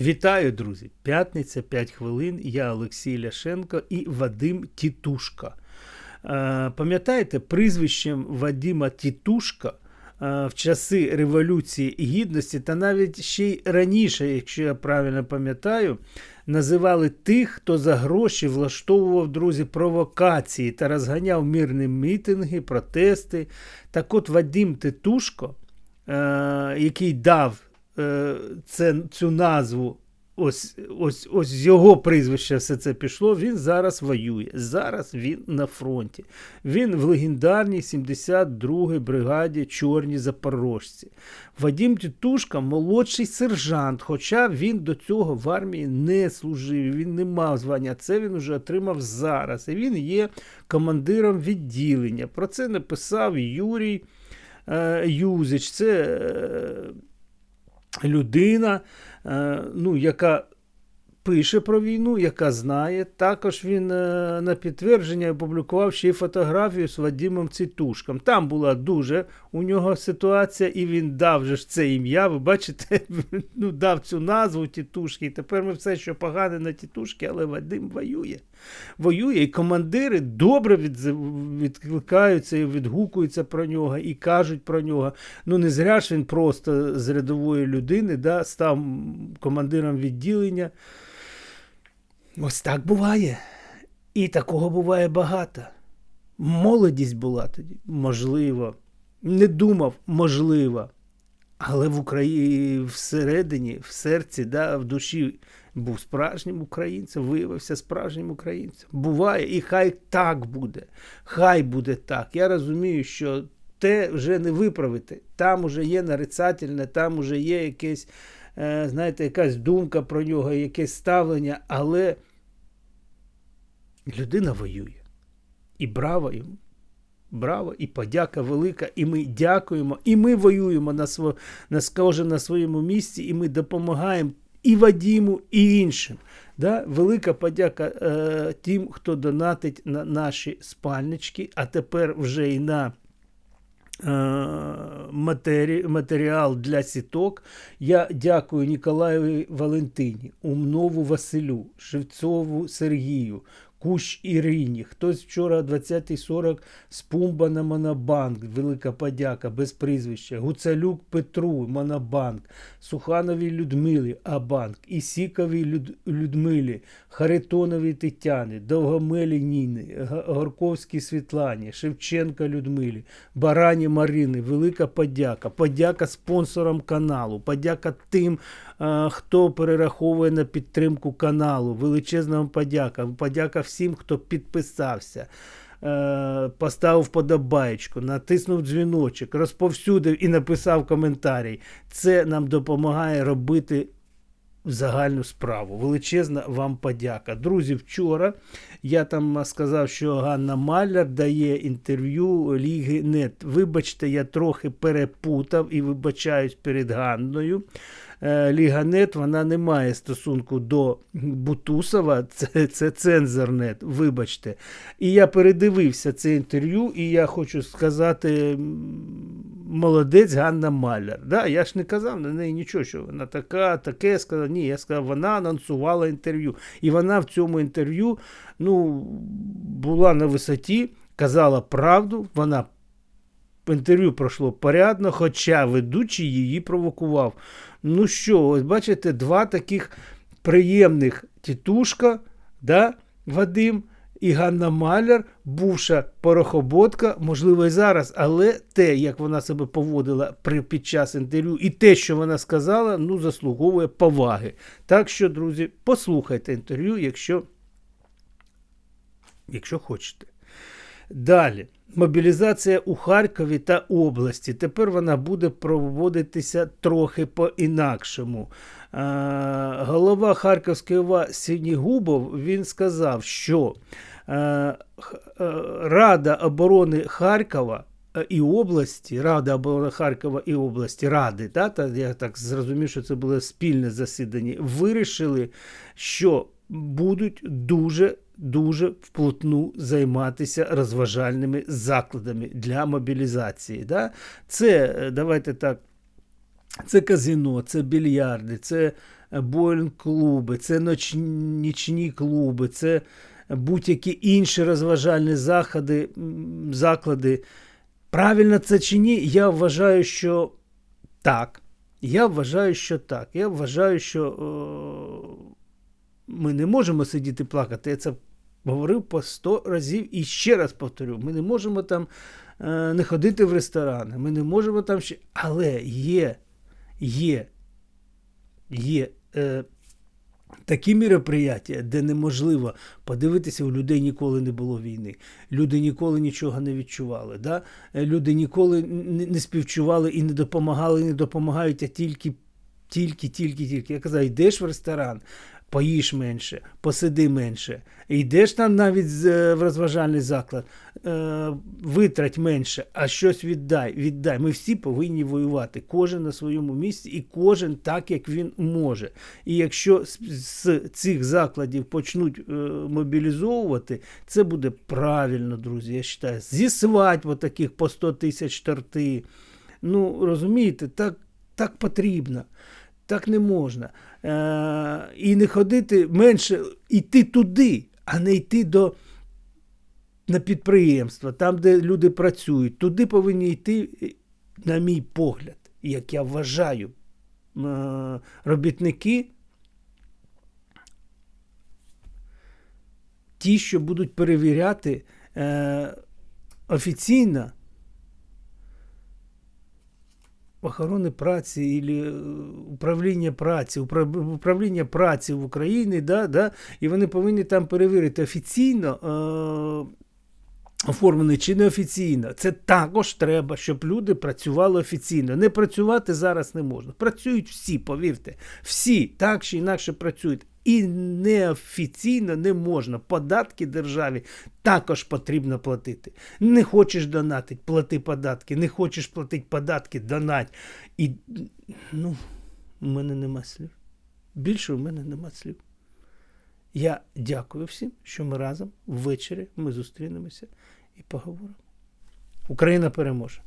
Вітаю, друзі! П'ятниця, 5 хвилин. Я Олексій Ляшенко і Вадим Тітушка. Е, Пам'ятаєте, прізвищем Вадима Тітушка е, в часи Революції Гідності, та навіть ще й раніше, якщо я правильно пам'ятаю, називали тих, хто за гроші влаштовував друзі провокації та розганяв мирні мітинги, протести. Так от Вадим Титушко, е, який дав це, цю назву, ось, ось, ось з його прізвища все це пішло, він зараз воює. Зараз він на фронті. Він в легендарній 72-й бригаді Чорні Запорожці. Вадим Тітушка молодший сержант, хоча він до цього в армії не служив, він не мав звання. Це він вже отримав зараз. І він є командиром відділення. Про це написав Юрій е, Юзич. Це е, людина, е, ну, яка пише про війну, яка знає. Також він е, на підтвердження опублікував ще й фотографію з Вадимом Цитушком. Там була дуже у нього ситуація, і він дав же ж це ім'я. Ви бачите, ну, дав цю назву Тітушки. І тепер ми все, що погане на Тітушки, але Вадим воює. Воює, і командири добре відкликаються і відгукуються про нього, і кажуть про нього. Ну, не зря ж він просто з рядової людини да, став командиром відділення. Ось так буває. І такого буває багато. Молодість була тоді, можливо. Не думав, можливо. Але в Україні всередині, в серці, да, в душі був справжнім українцем, виявився справжнім українцем. Буває, і хай так буде. Хай буде так. Я розумію, що те вже не виправити. Там уже є нарицательне, там уже є якесь, е, знаєте, якась думка про нього, якесь ставлення, але людина воює. І браво йому. Браво, і подяка велика, і ми дякуємо, і ми воюємо на сво, на, кожен на своєму місці, і ми допомагаємо і Вадіму, і іншим. Да? Велика подяка е, тим, хто донатить на наші спальнички, а тепер вже і на е, матері, матеріал для сіток. Я дякую Ніколаєві Валентині, Умнову Василю, Шевцову Сергію. Кущ Ірині, хтось вчора о 20.40 з Пумба на Монобанк, велика подяка, без прізвища, Гуцалюк Петру, Монобанк, Сухановій Людмилі, Абанк, Ісіковій Люд... Людмилі, Харитоновій Тетяні, Довгомелі Ніни, Горковській Світлані, Шевченка Людмилі, Барані Марини, велика подяка, подяка спонсорам каналу, подяка тим, хто перераховує на підтримку каналу. Величезна вам подяка. Подяка всім, хто підписався. е, Поставив подобаєчку, натиснув дзвіночок, розповсюдив і написав коментарій. Це нам допомагає робити загальну справу. Величезна вам подяка. Друзі, вчора я там сказав, що Ганна Маляр дає інтерв'ю Ліги Нет. Вибачте, я трохи перепутав і вибачаюсь перед Ганною. Е, Ліга Нет, вона не має стосунку до Бутусова, це, це цензорнет, вибачте. І я передивився це інтерв'ю, і я хочу сказати, молодець Ганна Маляр. Да, я ж не казав на неї нічого, що вона така, таке сказала. Ні, я сказав, вона анонсувала інтерв'ю. І вона в цьому інтерв'ю ну, була на висоті, казала правду, вона інтерв'ю пройшло порядно, хоча ведучий її провокував. Ну що, ось бачите, два таких приємних тітушка, да, Вадим і Ганна Маляр, бувша порохоботка, можливо, і зараз, але те, як вона себе поводила при, під час інтерв'ю, і те, що вона сказала, ну, заслуговує поваги. Так що, друзі, послухайте інтерв'ю, якщо, якщо хочете. Далі. Мобілізація у Харкові та області. Тепер вона буде проводитися трохи по-інакшому. Голова Харківської ОВА Сінігубов він сказав, що Рада оборони Харкова і області, Рада оборони Харкова і області, Ради, та, та, я так зрозумів, що це було спільне засідання, вирішили, що будуть дуже дуже вплотну займатися розважальними закладами для мобілізації. Да? Це, е, давайте так, це казино, це більярди, це боулінг-клуби, це ноч... нічні клуби, це будь-які інші розважальні заходи, заклади. Правильно це чи ні? Я вважаю, що так. Я вважаю, що так. Я вважаю, що е, ми не можемо сидіти плакати. Я це говорив по 100 разів і ще раз повторю: ми не можемо там е, не ходити в ресторани, ми не можемо там ще. Але є, є, є е, такі мероприятия, де неможливо подивитися, у людей ніколи не було війни. Люди ніколи нічого не відчували. Да? Е, Люди ніколи не співчували і не допомагали, і не допомагають, а тільки, тільки, тільки, тільки. Я казав, йдеш в ресторан, поїж менше, посиди менше. Йдеш там навіть е, в розважальний заклад, е, витрать менше, а щось віддай, віддай. Ми всі повинні воювати, кожен на своєму місці і кожен так, як він може. І якщо з, цих закладів почнуть е, мобілізовувати, це буде правильно, друзі. Я вважаю. Зісвать таких по 100 тисяч торти. Ну, розумієте, так, так потрібно. Так не можна. Е, і не ходити менше, йти туди, а не йти до на підприємства, там, де люди працюють. Туди повинні йти, на мій погляд, як я вважаю, е, робітники, ті, що будуть перевіряти е, офіційно охорони праці і управління праці, управління праці в Україні, да, да, і вони повинні там перевірити офіційно. Е- Оформлений чи неофіційно, це також треба, щоб люди працювали офіційно. Не працювати зараз не можна. Працюють всі, повірте, всі так чи інакше працюють. І неофіційно не можна. Податки державі також потрібно платити. Не хочеш донатить, плати податки. Не хочеш платити податки, донать. І ну, у мене нема слів. Більше у мене нема слів. Я дякую всім, що ми разом ввечері ми зустрінемося і поговоримо. Україна переможе.